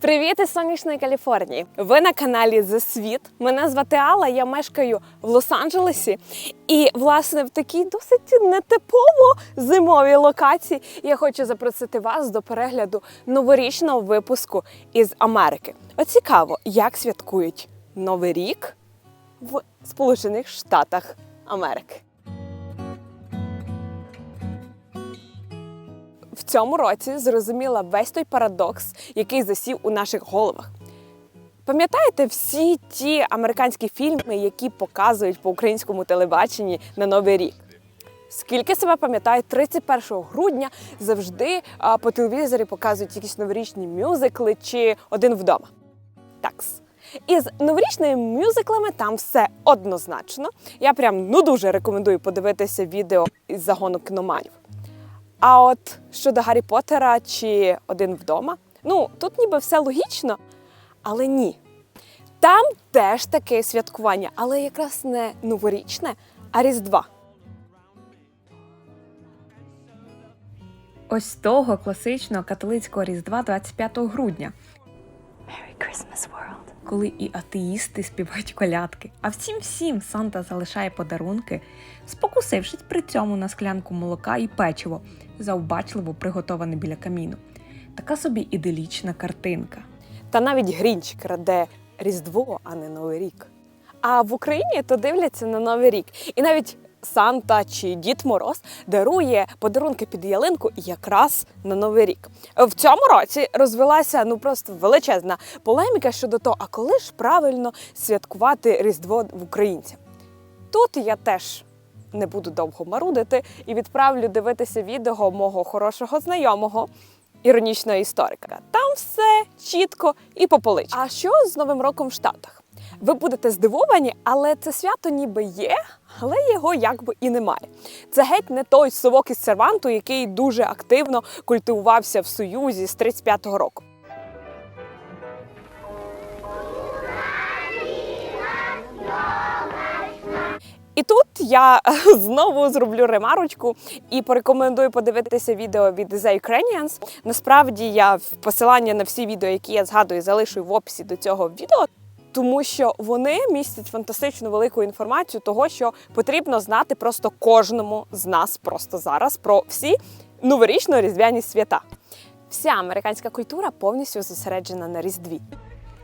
Привіт із сонячної Каліфорнії! Ви на каналі The Світ. Мене звати Алла, я мешкаю в Лос-Анджелесі. І, власне, в такій досить нетипово зимовій локації я хочу запросити вас до перегляду новорічного випуску із Америки. От цікаво, як святкують Новий рік в Сполучених Штатах Америки. В цьому році зрозуміла весь той парадокс, який засів у наших головах. Пам'ятаєте всі ті американські фільми, які показують по українському телебаченні на Новий рік? Скільки себе пам'ятаю, 31 грудня завжди а, по телевізорі показують якісь новорічні мюзикли чи один вдома. Такс. Із новорічними мюзиклами там все однозначно. Я прям ну дуже рекомендую подивитися відео із загону кіноманів. А от щодо Гаррі Поттера чи один вдома, ну тут ніби все логічно, але ні. Там теж таке святкування, але якраз не новорічне, а Різдва. Ось того класичного католицького різдва 25 грудня. Коли і атеїсти співають колядки, а всім всім Санта залишає подарунки, спокусившись при цьому на склянку молока і печиво, завбачливо приготоване біля каміну. Така собі іделічна картинка. Та навіть Грінч краде Різдво, а не Новий рік. А в Україні то дивляться на Новий рік. І навіть Санта чи Дід Мороз дарує подарунки під ялинку якраз на Новий рік. В цьому році розвелася ну просто величезна полеміка щодо того, а коли ж правильно святкувати Різдво в українцям. Тут я теж не буду довго марудити і відправлю дивитися відео мого хорошого знайомого, іронічного історика. Там все чітко і по поличкам. А що з Новим роком в Штатах? Ви будете здивовані, але це свято ніби є, але його якби і немає. Це геть не той совок із серванту, який дуже активно культивувався в Союзі з 35-го року. І тут я знову зроблю ремарочку і порекомендую подивитися відео від The Ukrainians. Насправді я посилання на всі відео, які я згадую, залишу в описі до цього відео. Тому що вони містять фантастично велику інформацію того, що потрібно знати просто кожному з нас просто зараз про всі новорічно-різдвяні свята. Вся американська культура повністю зосереджена на різдві.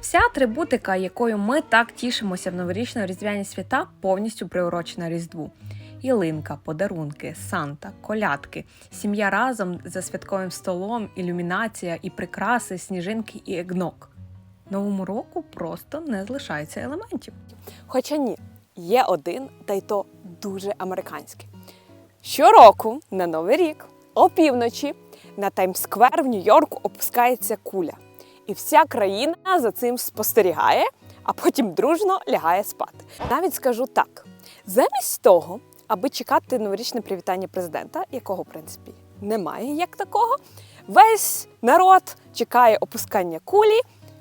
Вся атрибутика, якою ми так тішимося в новорічно-різдвяні свята, повністю приурочена Різдву. Ялинка, подарунки, Санта, колядки, сім'я разом за святковим столом, ілюмінація і прикраси, сніжинки і егнок. Новому року просто не залишається елементів. Хоча ні, є один, та й то дуже американський. Щороку на Новий рік опівночі на Таймс-сквер в Нью-Йорку опускається куля. І вся країна за цим спостерігає, а потім дружно лягає спати. Навіть скажу так: замість того, аби чекати новорічне привітання президента, якого, в принципі, немає як такого, весь народ чекає опускання кулі,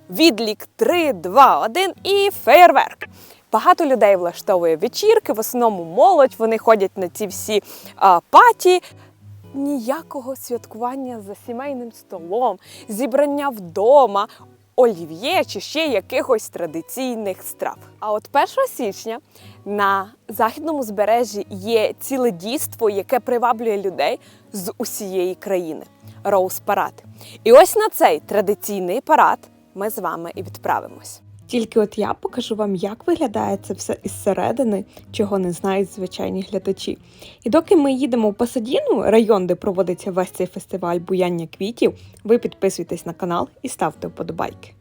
відлік 3, 2, 1 і фейерверк. Багато людей влаштовує вечірки, в основному молодь, вони ходять на ці всі а, паті. Ніякого святкування за сімейним столом, зібрання вдома, олів'є чи ще якихось традиційних страв. А от 1 січня на західному збережжі є ціле дійство, яке приваблює людей з усієї країни Роуз Парад. І ось на цей традиційний парад ми з вами і відправимось. Тільки от я покажу вам, як виглядає це все із середини, чого не знають звичайні глядачі. І доки ми їдемо в Пасадіну, район, де проводиться весь цей фестиваль буяння квітів, ви підписуйтесь на канал і ставте вподобайки.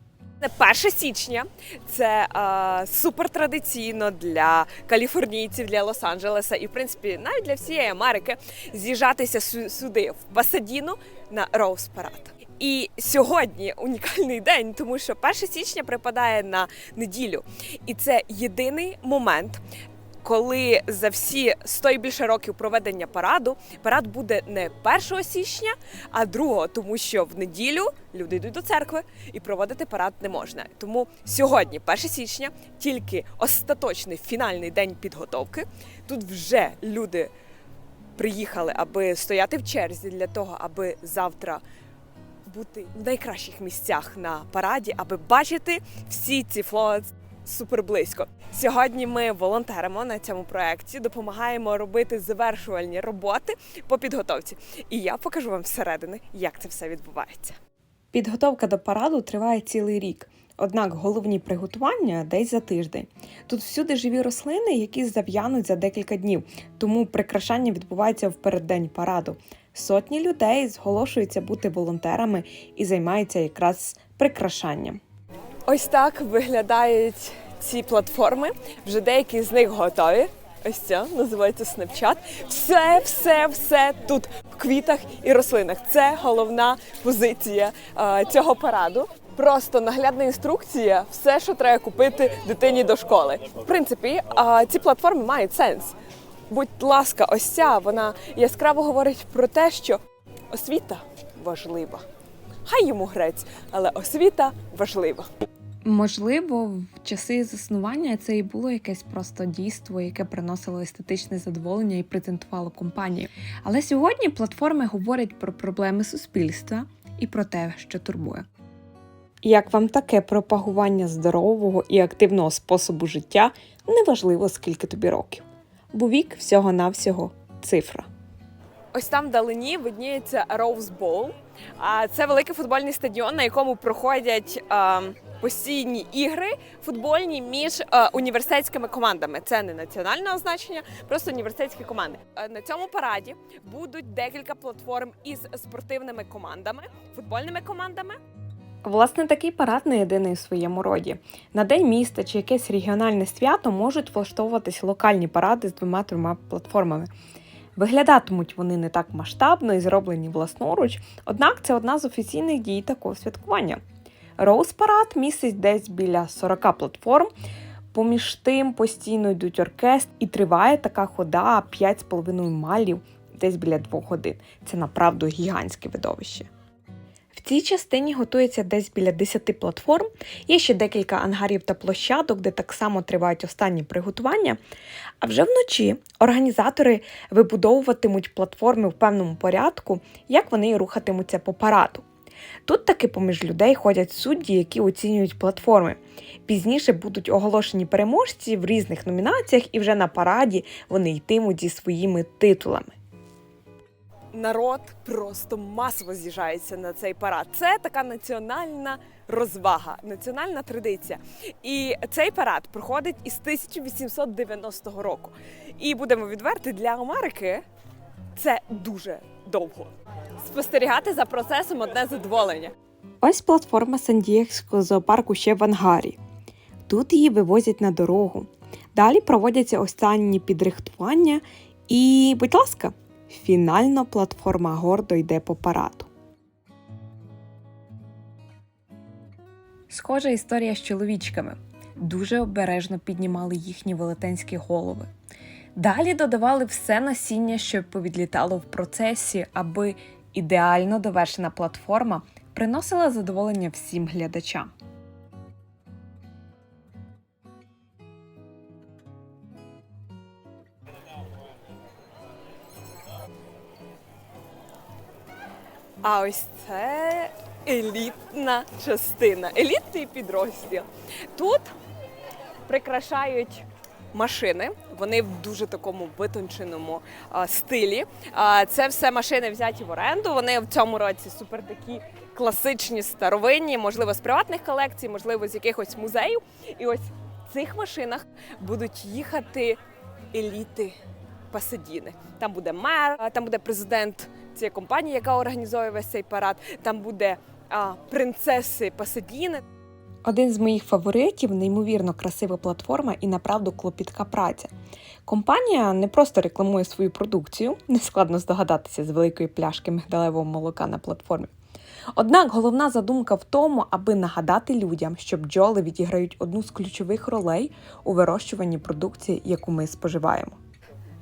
1 січня. Це е, супер традиційно для каліфорнійців, для Лос-Анджелеса і, в принципі, навіть для всієї Америки з'їжджатися сюди, в Пасадіну, на Роуз Парад. І сьогодні унікальний день, тому що 1 січня припадає на неділю. І це єдиний момент, коли за всі 100 і більше років проведення параду парад буде не 1 січня, а 2, тому що в неділю люди йдуть до церкви і проводити парад не можна. Тому сьогодні, 1 січня, тільки остаточний фінальний день підготовки. Тут вже люди приїхали, аби стояти в черзі для того, аби завтра бути в найкращих місцях на параді, аби бачити всі ці флоц супер близько. Сьогодні ми волонтеримо на цьому проєкті, допомагаємо робити завершувальні роботи по підготовці. І я покажу вам всередини, як це все відбувається. Підготовка до параду триває цілий рік. Однак головні приготування десь за тиждень. Тут всюди живі рослини, які зав'януть за декілька днів, тому прикрашання відбувається в переддень параду. Сотні людей зголошуються бути волонтерами і займаються якраз прикрашанням. Ось так виглядають ці платформи. Вже деякі з них готові. Ось ця називається Snapchat. Все, все, все тут в квітах і рослинах. Це головна позиція е, цього параду. Просто наглядна інструкція, все, що треба купити дитині до школи. В принципі, е, ці платформи мають сенс. Будь ласка, ось ця вона яскраво говорить про те, що освіта важлива. Хай йому грець, але освіта важлива. Можливо, в часи заснування це і було якесь просто дійство, яке приносило естетичне задоволення і презентувало компанію. Але сьогодні платформи говорять про проблеми суспільства і про те, що турбує. Як вам таке пропагування здорового і активного способу життя, неважливо скільки тобі років, бо вік всього-навсього цифра. Ось там вдалині видніється Rose Bowl. Це великий футбольний стадіон, на якому проходять постійні ігри футбольні між університетськими командами. Це не національного значення, просто університетські команди. На цьому параді будуть декілька платформ із спортивними командами, футбольними командами. Власне, такий парад не єдиний у своєму роді. На день міста чи якесь регіональне свято можуть влаштовуватись локальні паради з двома-трьома платформами. Виглядатимуть вони не так масштабно і зроблені власноруч, однак це одна з офіційних дій такого святкування. Роуз парад містить десь біля 40 платформ. Поміж тим постійно йдуть оркестр, і триває така хода 5,5 майлів десь біля 2 годин. Це направду гігантське видовище. Цій частині готується десь біля 10 платформ. Є ще декілька ангарів та площадок, де так само тривають останні приготування. А вже вночі організатори вибудовуватимуть платформи в певному порядку, як вони рухатимуться по параду. Тут таки поміж людей ходять судді, які оцінюють платформи. Пізніше будуть оголошені переможці в різних номінаціях, і вже на параді вони йтимуть зі своїми титулами. Народ просто масово з'їжджається на цей парад. Це така національна розвага, національна традиція. І цей парад проходить із 1890 року. І будемо відверти для Америки. Це дуже довго. Спостерігати за процесом одне задоволення. Ось платформа Сандієкського зоопарку ще в ангарі. Тут її вивозять на дорогу. Далі проводяться останні підрихтування, і, будь ласка, фінально платформа гордо йде по параду. Схожа історія з чоловічками. Дуже обережно піднімали їхні велетенські голови. Далі додавали все насіння, що повідлітало в процесі, аби ідеально довершена платформа приносила задоволення всім глядачам. А ось це елітна частина, елітний підрозділ. Тут прикрашають машини. Вони в дуже такому витонченому а, стилі. А, це все машини взяті в оренду. Вони в цьому році супер такі класичні, старовинні, можливо, з приватних колекцій, можливо, з якихось музеїв. І ось в цих машинах будуть їхати еліти Пасадіни. Там буде мер, там буде президент цієї компанії, яка організує весь цей парад. Там буде а, принцеси Пасадіни. Один з моїх фаворитів неймовірно красива платформа і направду клопітка праця. Компанія не просто рекламує свою продукцію, нескладно здогадатися з великої пляшки мигдалевого молока на платформі. Однак головна задумка в тому, аби нагадати людям, що бджоли відіграють одну з ключових ролей у вирощуванні продукції, яку ми споживаємо.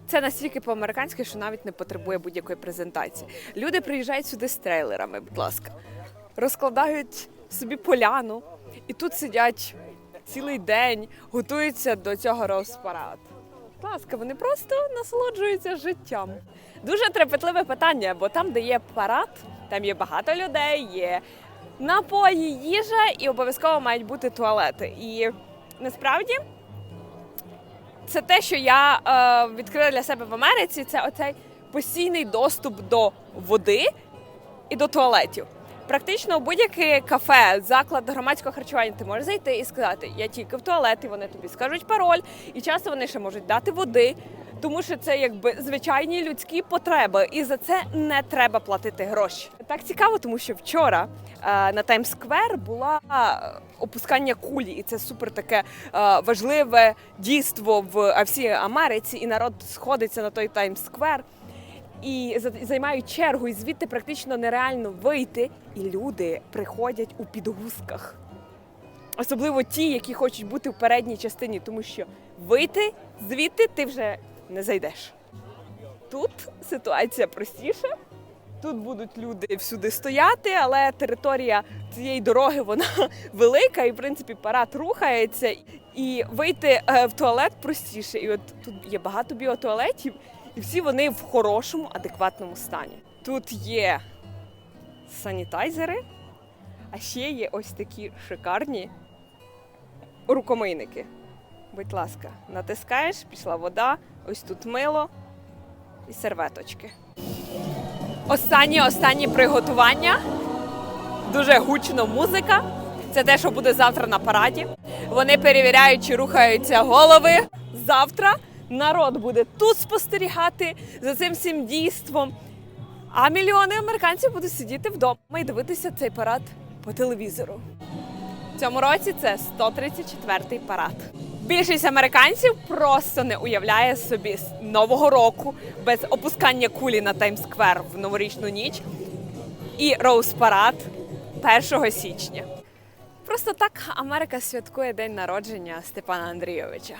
Це настільки по-американськи, що навіть не потребує будь-якої презентації. Люди приїжджають сюди з трейлерами, будь ласка, розкладають собі поляну і тут сидять цілий день, готуються до цього розпараду. Будь ласка, вони просто насолоджуються життям. Дуже трепетливе питання, бо там, де є парад, Там є багато людей, є напої, їжа і обов'язково мають бути туалети. І насправді це те, що я е, відкрила для себе в Америці, це оцей постійний доступ до води і до туалетів. Практично будь-яке кафе, заклад громадського харчування ти можеш зайти і сказати, я тільки в туалет, і вони тобі скажуть пароль, і часто вони ще можуть дати води, тому що це якби звичайні людські потреби, і за це не треба платити гроші. Так цікаво, тому що вчора е, на Таймс-сквер була е, опускання кулі, і це супер таке е, важливе дійство в всій Америці, і народ сходиться на той Таймс-сквер і за- займають чергу, і звідти практично нереально вийти. І люди приходять у підгузках. Особливо ті, які хочуть бути в передній частині, тому що вийти звідти ти вже не зайдеш. Тут ситуація простіша. Тут будуть люди всюди стояти, але територія цієї дороги вона велика, і в принципі парад рухається. І вийти е, в туалет простіше. І от тут є багато біотуалетів, і всі вони в хорошому, адекватному стані. Тут є санітайзери, а ще є ось такі шикарні рукомийники. Будь ласка, натискаєш, пішла вода, ось тут мило і серветочки. Останнє останнє приготування. Дуже гучно музика. Це те, що буде завтра на параді. Вони перевіряють, чи рухаються голови. Завтра народ буде тут спостерігати за цим всім дійством. А мільйони американців будуть сидіти вдома і дивитися цей парад по телевізору. В цьому році це 134-й парад. Більшість американців просто не уявляє собі нового року без опускання кулі на Таймс-сквер в новорічну ніч і роуз парад 1 січня. Просто так Америка святкує день народження Степана Андрійовича.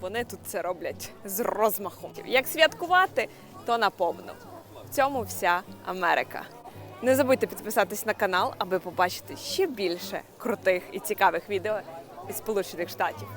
Вони тут це роблять з розмахом. Як святкувати, то наповну. В цьому вся Америка. Не забудьте підписатись на канал, аби побачити ще більше крутих і цікавих відео із Сполучених Штатів.